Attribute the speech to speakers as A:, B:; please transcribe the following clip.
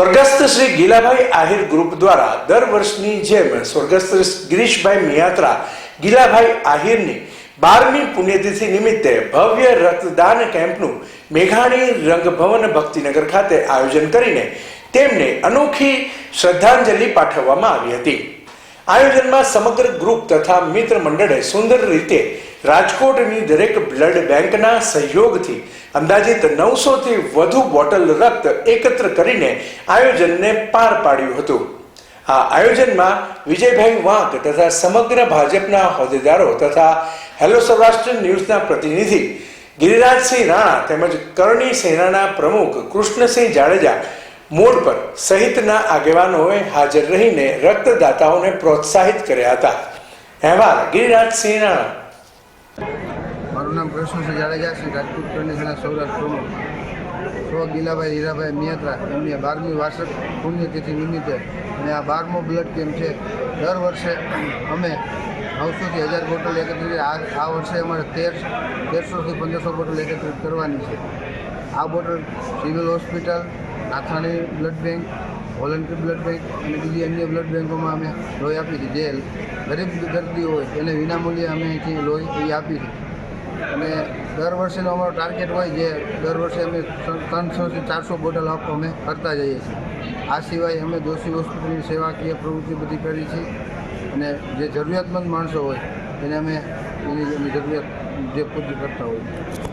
A: સ્વર્ગસ્થ શ્રી ગીલાભાઈ આહિર ગ્રુપ દ્વારા દર વર્ષની જેમ સ્વર્ગસ્થ ગિરીશભાઈ મિયાત્રા ગીલાભાઈ આહિરની બારમી પુણ્યતિથિ નિમિત્તે ભવ્ય રક્તદાન કેમ્પનું મેઘાણી રંગભવન ભક્તિનગર ખાતે આયોજન કરીને તેમને અનોખી શ્રદ્ધાંજલિ પાઠવવામાં આવી હતી. આયોજનમાં સમગ્ર ગ્રુપ તથા મિત્ર મંડળે સુંદર રીતે રાજકોટની દરેક બ્લડ બેંકના સહયોગથી અંદાજિત નવસોથી વધુ બોટલ રક્ત એકત્ર કરીને આયોજનને પાર પાડ્યું હતું. આ આયોજનમાં વિજયભાઈ વાંક તથા સમગ્ર ભાજપના હોદ્દેદારો તથા હેલો સૌરાષ્ટ્ર ન્યૂઝના પ્રતિનિધિ ગિરિરાજસિંહ રાણા તેમજ કરણી સેનાના પ્રમુખ કૃષ્ણસિંહ જાડેજા મોડ પર સહિતના આગેવાનોએ હાજર રહીને રક્તદાતાઓને પ્રોત્સાહિત કર્યા હતા. અહેવાલ ગિરિરાજસિંહ રાણા.
B: મારું નામ કૃષ્ણસિંહ જાડેજા છે રાજપૂત કરણીસેના સૌરાષ્ટ્ર પ્રમુખ સ્વ ગીલાભાઈ હીરાભાઈ મિયાત્રા, એમની બારમી વાર્ષિક પુણ્યતિથિ નિમિત્તે. અને આ બારમો બ્લડ કેમ્પ છે. દર વર્ષે અમે નવસોથી હજાર બોટલ એકત્રિત આ આ વર્ષે અમારે તેર, તેરસોથી પંદરસો બોટલ એકત્રિત કરવાની છે. આ bottle civil hospital Nathani blood bank voluntary blood bank અને બીજી અન્ય બ્લડ બેંકોમાં અમે લોહી આપી છે જે ગરીબ દર્દી હોય એને વિનામૂલ્યે અમે અહીંથી લોહી એ આપી અને દર વર્ષેનો અમારો ટાર્ગેટ હોય જે દર વર્ષે અમે ત્રણસોથી ચારસો બોટલ આપવા અમે કરતા જઈએ છીએ. આ સિવાય અમે દોષી હોસ્પિટલની સેવાકીય પ્રવૃત્તિ બધી કરી છે. અને જે જરૂરિયાતમંદ માણસો હોય એને અમે એની જરૂરિયાત જે પૂરી કરતા હોઈએ.